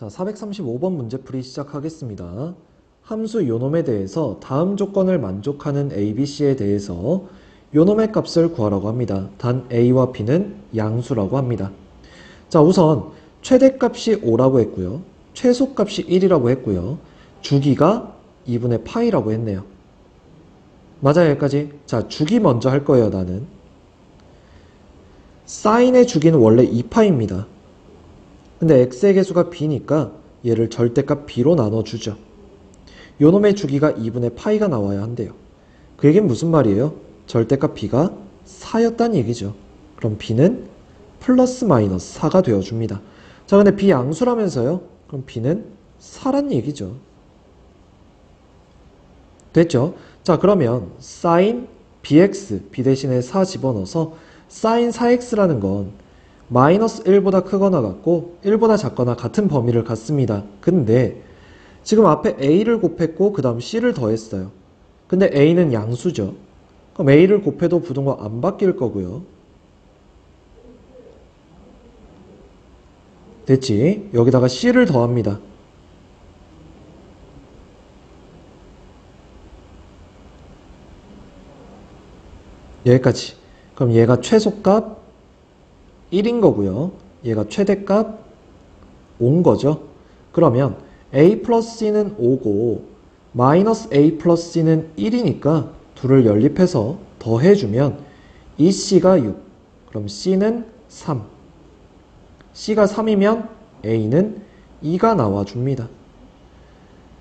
자, 435번 문제풀이 시작하겠습니다. 함수 요놈에 대해서 다음 조건을 만족하는 A, B, C에 대해서 요놈의 값을 구하라고 합니다. 단 A와 B는 양수라고 합니다. 자, 우선 최대값이 5라고 했고요. 최소값이 1이라고 했고요. 주기가 2분의 파이라고 했네요. 맞아요, 여기까지? 자, 주기 먼저 할 거예요, 나는. 사인의 주기는 원래 2파입니다. 근데 x의 개수가 b니까 얘를 절대값 b로 나눠주죠. 요놈의 주기가 2분의 파이가 나와야 한대요. 그 얘기는 무슨 말이에요? 절대값 b가 4였다는 얘기죠. 그럼 b는 플러스 마이너스 4가 되어줍니다. 자, 근데 b 양수라면서요? 그럼 b는 4란 얘기죠. 됐죠? 자, 그러면 sin bx, b 대신에 4 집어넣어서 sin 4x라는 건 마이너스 1보다 크거나 같고 1보다 작거나 같은 범위를 갖습니다. 근데 지금 앞에 a를 곱했고 그 다음 c를 더했어요. 근데 a는 양수죠. 그럼 a를 곱해도 부등호 안 바뀔 거고요. 됐지? 여기다가 c를 더합니다. 여기까지. 그럼 얘가 최소값 1인 거고요. 얘가 최대값 5인 거죠. 그러면 a 플러스 c는 5고 마이너스 a 플러스 c는 1이니까 둘을 연립해서 더해주면 이 c가 6. 그럼 c는 3. c가 3이면 a는 2가 나와줍니다.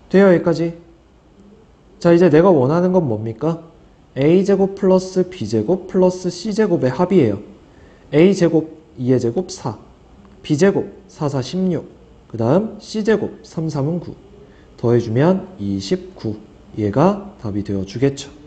돼요 여기까지? 자 이제 내가 원하는 건 뭡니까? a제곱 플러스 b제곱 플러스 c제곱의 합이에요. a제곱 2의 제곱 4, b제곱 4, 4, 16, 그 다음 c제곱 3, 3은 9 더해주면 29 얘가 답이 되어주겠죠.